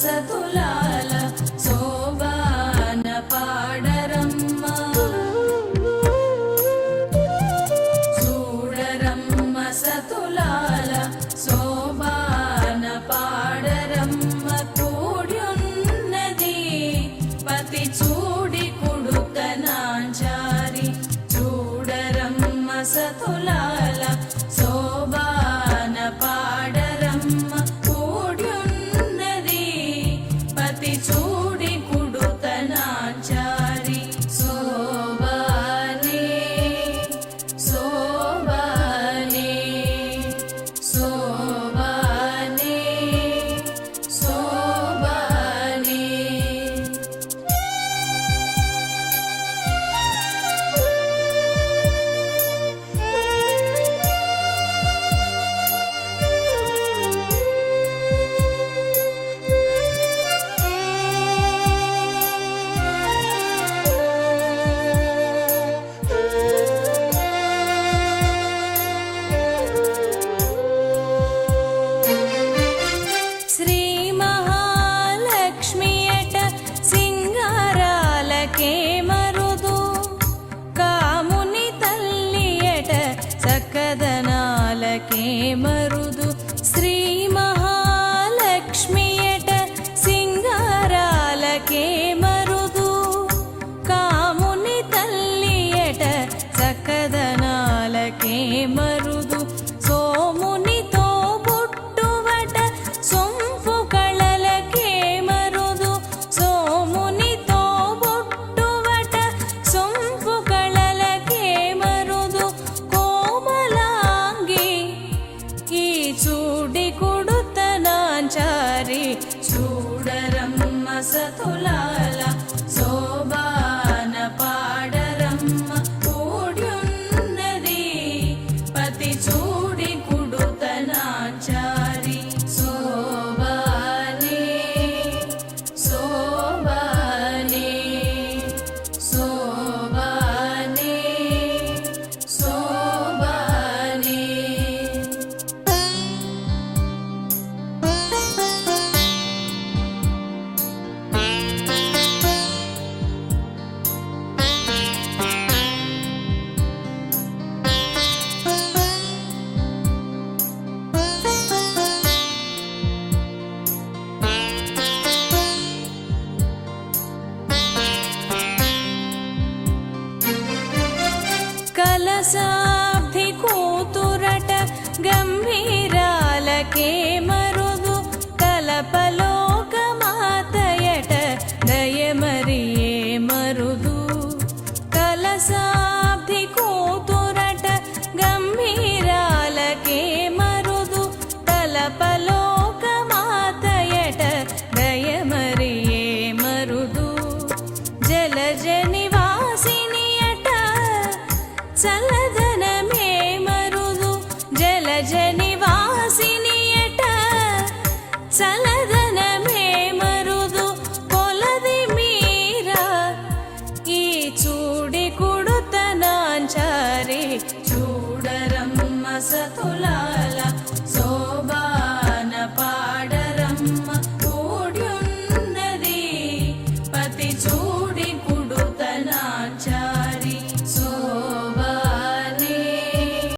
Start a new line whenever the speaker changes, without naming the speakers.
సతులాల శోభాన పాడరమ్మ. చూడరమ్మ సతులాల శోభాన పాడరమ్మ. కూడ్యున్నది పతి చూడి కుడుతనాంచారి చూడరమ్మ సతులాల మరుదు శ్రీ మహాలక్ష్మి అట సింగారాలకే మరుదు. కాముని తల్లియట అట చక్కదనాలకే మరుదు చూడి కుడుతనాంచారి చూడరమ్మ సతులాల కలసాబ్ది కూతురట గంభీరాలకే మరుదు కలపలోక మాతయట దయమరియే మరుదు కలసాబ్ది కూతురట గంభీరాలకే మరుదు కలపలోక మాతయట దయమరియే మరుదు జలజ చల్లదనమే మరుదు జలజ నివాసిని అట మరుదు కొలది మీరా. ఈ చూడి కుడుతనాంచారి చూడరమ్మ సతులా